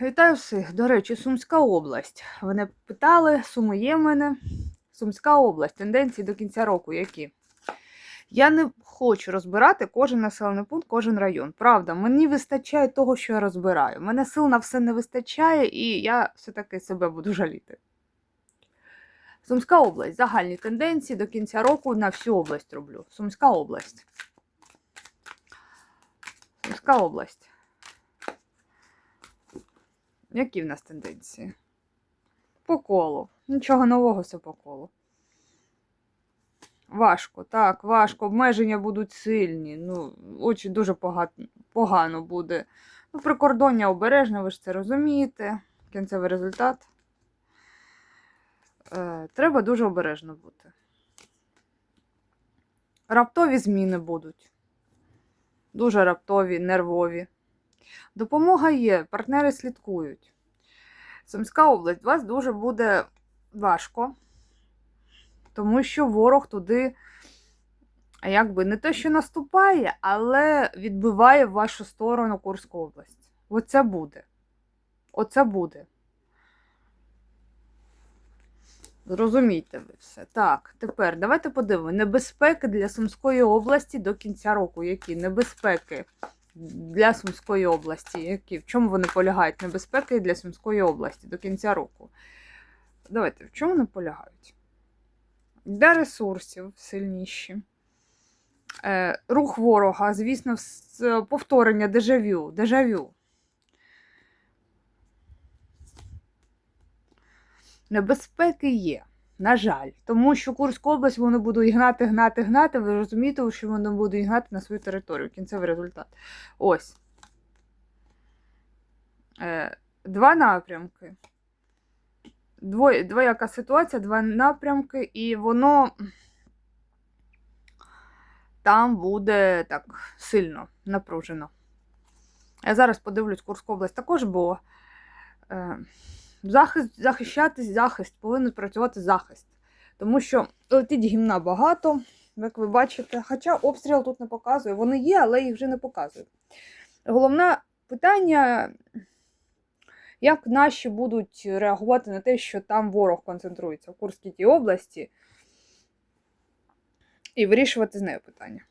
Вітаю всіх. До речі, Сумська область. Вони питали, суми є в мене. Сумська область. Тенденції до кінця року які? Я не хочу розбирати кожен населений пункт, кожен район. Правда, мені вистачає того, що я розбираю. Мене сил на все не вистачає, і я все-таки себе буду жаліти. Сумська область. Загальні тенденції до кінця року на всю область роблю. Сумська область. Сумська область. Які в нас тенденції? По колу. Нічого нового все по колу. Важко, так, важко. Обмеження будуть сильні. Ну, очі дуже погано, погано буде. Ну, прикордоння обережно, ви ж це розумієте. Кінцевий результат. Е, треба дуже обережно бути. Раптові зміни будуть. Дуже раптові, нервові. Допомога є, партнери слідкують. Сумська область, вас дуже буде важко, тому що ворог туди, якби не те, що наступає, але відбиває в вашу сторону Курську область. Оце буде. Оце буде. Зрозумійте ви все. Так, тепер давайте подивимося. Небезпеки для Сумської області до кінця року. Які небезпеки для Сумської області? Які? В чому вони полягають? Небезпеки для Сумської області до кінця року. Давайте, в чому вони полягають? Для ресурсів сильніші. Е, рух ворога, звісно, повторення дежавю. дежавю. Небезпеки є. На жаль, тому що Курську область вони будуть гнати, гнати, гнати. Ви розумієте, що вони будуть гнати на свою територію. Кінцевий результат. Ось. Е, два напрямки. Двоє, двояка ситуація, два напрямки, і воно там буде так сильно напружено. Я зараз подивлюсь Курську область також, бо. Е, захист, захищатись, захист, повинен працювати захист. Тому що летить гімна багато, як ви бачите. Хоча обстріл тут не показує. Вони є, але їх вже не показують. Головне питання, як наші будуть реагувати на те, що там ворог концентрується в Курській тій області, і вирішувати з нею питання.